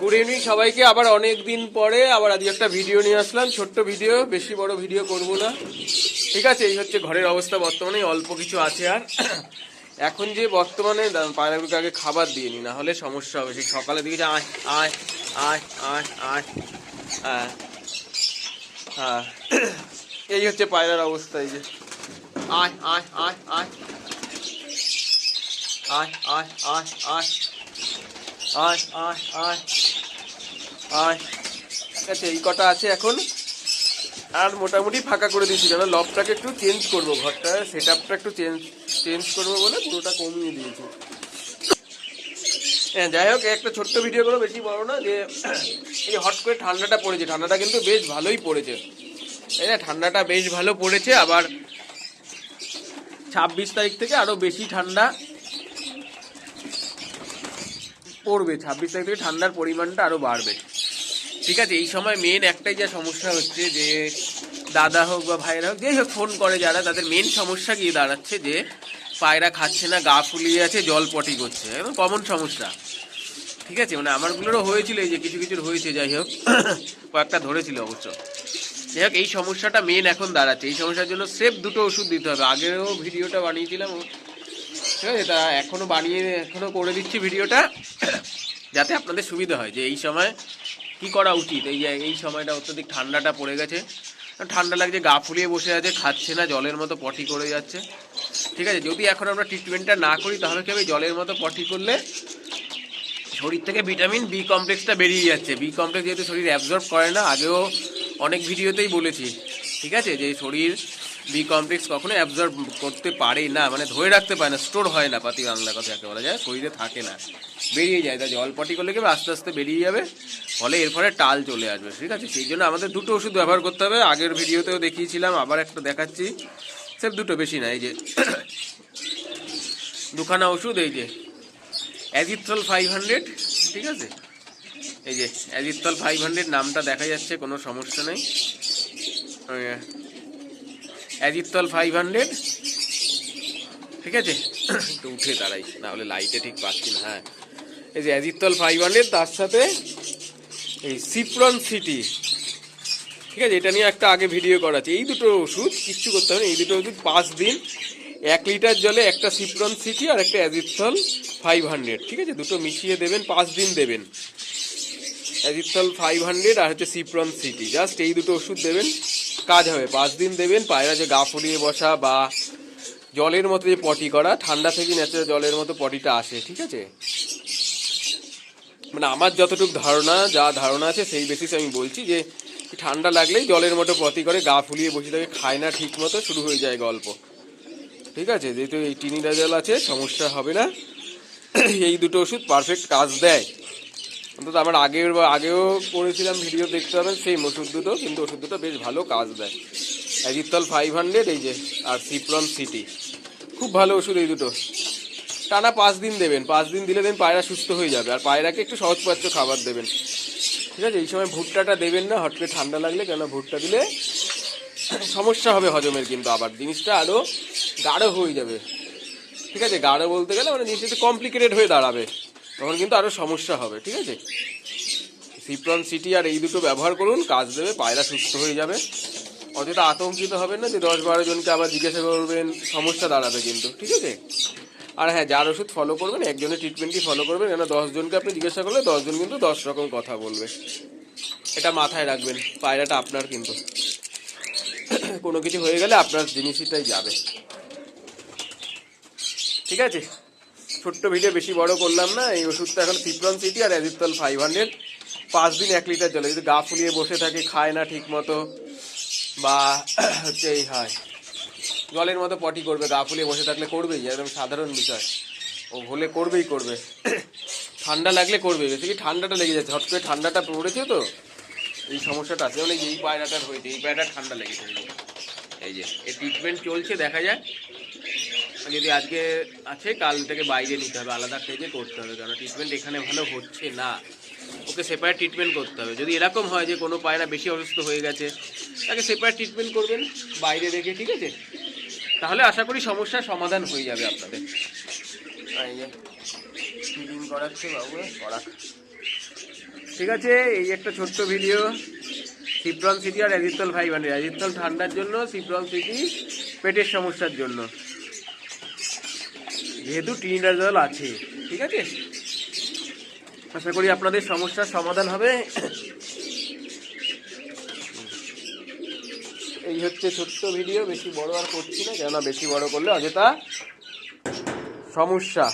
Good evening সবাইকে। আবার অনেক দিন পরে আবার আজকে একটা ভিডিও নিয়ে আসলাম। ছোট্ট ভিডিও বেশি বড় ভিডিও করব না। ঠিক আছে, এই হচ্ছে ঘরের অবস্থা বর্তমানে, অল্প কিছু আছে আর। এখন যে বর্তমানে পায়রাগুলোকে আগে খাবার দিয়ে নি, না হলে সমস্যা হবে। সেই সকালের দিকে আয় আয় আয় আয় আয় হ্যাঁ হ্যাঁ। এই হচ্ছে পায়রার অবস্থা, এই যে। আয় আয় আয় আয়। আয় আয় আয় আয়। আয় আয় আয় আয় ঠিক এই কটা আছে এখন। আর মোটামুটি ফাঁকা করে দিয়েছি, কেন? লবটাকে একটু চেঞ্জ করব ঘরটা সেট আপটা একটু চেঞ্জ চেঞ্জ করব বলে পুরোটা কমিয়ে দিয়েছি। হ্যাঁ যাই হোক, একটা ছোট্ট ভিডিও করো, বেশি বড় না, যে এই হট করে ঠান্ডাটা পড়েছে, ঠান্ডাটা কিন্তু বেশ ভালোই পড়েছে। তাই না ঠান্ডাটা বেশ ভালো পড়েছে, আবার ছাব্বিশ তারিখ থেকে আরও বেশি ঠান্ডা পড়বে, ছাব্বিশ তারিখ থেকে ঠান্ডার পরিমাণটা আরও বাড়বে। ঠিক আছে, এই সময় মেন একটাই যা সমস্যা হচ্ছে যে, দাদা হোক বা ভাইরা হোক, যেই হোক ফোন করে যারা, তাদের মেন সমস্যা গিয়ে দাঁড়াচ্ছে যে, পায়রা খাচ্ছে না, গা ফুলিয়ে আছে, জল পটি করছে। একদম কমন সমস্যা। ঠিক আছে মানে আমারগুলোরও হয়েছিল, এই যে কিছু কিছুর হয়েছে, যাই হোক, কয়েকটা ধরেছিল অবশ্য। যাই হোক, এই সমস্যাটা মেন এখন দাঁড়াচ্ছে। এই সমস্যার জন্য সেফ দুটো ওষুধ দিতে হবে। আগেও ভিডিওটা বানিয়েছিলাম ঠিক আছে তা এখনও বানিয়ে, এখনও করে দিচ্ছি ভিডিওটা, যাতে আপনাদের সুবিধা হয় যে এই সময় কি করা উচিত। এই যে, এই সময়টা অত্যধিক ঠান্ডাটা পড়ে গেছে। ঠান্ডা লাগছে, গা ফুলিয়ে বসে আছে, খাচ্ছে না, জলের মতো পটি করে যাচ্ছে। ঠিক আছে, যদি এখন আমরা ট্রিটমেন্টটা না করি, তাহলে কি জলের মতো পটি করলে শরীর থেকে ভিটামিন বি কমপ্লেক্সটা বেরিয়ে যাচ্ছে। বি কমপ্লেক্স যেহেতু শরীর অ্যাবজর্ব করে না, আগেও অনেক ভিডিওতেই বলেছি। ঠিক আছে, যে শরীর বি কমপ্লেক্স কখনো অ্যাবজর্ব করতে পারে না মানে ধরে রাখতে পারে না স্টোর হয় না পাতি বাংলা কথা যাকে বলা যায়, শরীরে থাকে না। বেরিয়ে যায় তাই জল পটি করলে কি আস্তে আস্তে বেরিয়ে যাবে, ফলে এর ফলে টাল চলে আসবে, ঠিক আছে? সেই জন্য আমাদের দুটো ওষুধ ব্যবহার করতে হবে। আগের ভিডিওতেও দেখিয়েছিলাম, আবার একটা দেখাচ্ছি। স্যার দুটো বেশি না, এই যে দুখানা ওষুধ, এই যে অ্যাজিথ্রল ফাইভ হান্ড্রেড ঠিক আছে? এই যে অ্যাজিথ্রল ফাইভ হান্ড্রেড নামটা দেখা যাচ্ছে, কোনো সমস্যা নেই। অ্যাজিথ্রল ফাইভ হান্ড্রেড ঠিক আছে? একটু উঠে দাঁড়াই, না হলে লাইটে ঠিক পাচ্ছি না হ্যাঁ। এই যে অ্যাজিথ্রল ফাইভ হান্ড্রেড তার সাথে এই সিপ্রন সিটি ঠিক আছে? এটা নিয়ে একটা আগে ভিডিও করা আছে এই দুটো ওষুধ, কিচ্ছু করতে হবে না। এই দুটো ওষুধ পাঁচ দিন, এক লিটার জলে একটা সিপ্রন সিটি আর একটা অ্যাজিথল ফাইভ হান্ড্রেড ঠিক আছে? দুটো মিশিয়ে দেবেন, পাঁচ দিন দেবেন। অ্যাজিথল ফাইভ হান্ড্রেড আর হচ্ছে সিপ্রন সিটি জাস্ট এই দুটো ওষুধ দেবেন। কাজ হবে। পাঁচ দিন দেবেন, পায়রা যে গা ফুলিয়ে বসা বা জলের মতো যে পটি করা, ঠান্ডা থেকে ন্যাচারাল জলের মতো পটিটা আসে, ঠিক আছে? মানে আমার যতটুকু ধারণা, যা ধারণা আছে সেই বেসিসে আমি বলছি যে, ঠান্ডা লাগলেই জলের মতো পটি করে গা ফুলিয়ে বসে থাকে, খায় না ঠিক মতো, শুরু হয়ে যায় গল্প। ঠিক আছে? যেহেতু এই টিনিডাজল আছে, সমস্যা হবে না। এই দুটো ওষুধ পারফেক্ট কাজ দেয়। অন্তত আমার আগের আগেও করেছিলাম ভিডিও দেখতে হবে সেই ওষুধ দুটো, কিন্তু ওষুধ দুটো বেশ ভালো কাজ দেয়। অ্যাজিথল ফাইভ হান্ড্রেড এই যে, আর সিপ্রন সিটি খুব ভালো ওষুধ এই দুটো। টানা পাঁচ দিন দেবেন, পাঁচ দিন দিলে দেন পায়রা সুস্থ হয়ে যাবে, আর পায়রাকে একটু সহজপাচ্য খাবার দেবেন। ঠিক আছে, এই সময় ভুট্টাটা দেবেন না হট করে ঠান্ডা লাগলে কেন ভুট্টা দিলে সমস্যা হবে হজমের কিন্তু আবার, জিনিসটা আরও গাঢ় হয়ে যাবে। ঠিক আছে, গাঢ় বলতে গেলে মানে জিনিসটা একটু কমপ্লিকেটেড হয়ে দাঁড়াবে। তখন কিন্তু আরও সমস্যা হবে, ঠিক আছে? সিপ্রন, সিটি আর এই দুটো ব্যবহার করুন, কাজ দেবে, পায়রা সুস্থ হয়ে যাবে। অতটা আতঙ্কিত হবেন না যে দশ বারো জনকে আবার জিজ্ঞাসা করবেন, সমস্যা দাঁড়াবে কিন্তু, ঠিক আছে? আর হ্যাঁ যার ওষুধ ফলো করবেন, একজনের ট্রিটমেন্টই ফলো করবেন কেন দশজনকে আপনি জিজ্ঞাসা করলে দশজন কিন্তু দশ রকম কথা বলবে। এটা মাথায় রাখবেন, পায়রাটা আপনার কিন্তু। কোনো কিছু হয়ে গেলে আপনার জিনিসটাই যাবে। ঠিক আছে? ছোট্ট ভিডিও বেশি বড় করলাম না। এই ওষুধটা এখন সিপ্রন সিটি আর অ্যাজিথল ফাইভ হান্ড্রেড পাঁচ দিন এক লিটার জলে, যদি গা ফুলিয়ে বসে থাকে, খায় না ঠিক মতো বা হচ্ছে এই হয়। জলের মতো পটি করবে, গা ফুলিয়ে বসে থাকলে করবেই, একদম সাধারণ বিষয়। ও হলে করবেই করবে। ঠান্ডা লাগলে করবে বেশি কি ঠান্ডাটা লেগে যাচ্ছে। হট করে ঠান্ডাটা পড়েছে তো, এই সমস্যাটা আছে। মানে এই পায়রাটার হয়েছে, এই পায়রাটা ঠান্ডা লেগেছে। এই যে, এই ট্রিটমেন্ট চলছে, দেখা যায় যদি আজকে আছে কাল থেকে বাইরে নিতে হবে আলাদা স্টেজে করতে হবে কারণ ট্রিটমেন্ট এখানে ভালো হচ্ছে না। ওকে সেপারেট ট্রিটমেন্ট করতে হবে। যদি এরকম হয় যে কোনো পায়রা বেশি অসুস্থ হয়ে গেছে তাকে সেপারেট ট্রিটমেন্ট করবেন বাইরে রেখে ঠিক আছে? তাহলে আশা করি সমস্যার সমাধান হয়ে যাবে আপনাদের। করাচ্ছে বাবু করাক। ঠিক আছে এই একটা ছোট্ট ভিডিও সিপ্রন সিটি আর অ্যাজিতল ফাইভ হান্ড্রেড অ্যাজিতল ঠান্ডার জন্য সিপ্রন সিটি পেটের সমস্যার জন্য। যেহেতু টিনিডাজল আছে, ঠিক আছে? আশা করি আপনাদের সমস্যার সমাধান হবে। এই হচ্ছে ছোট্ট ভিডিও, বেশি বড় আর করছি না, কেননা বেশি বড় করলে অযথা সমস্যা।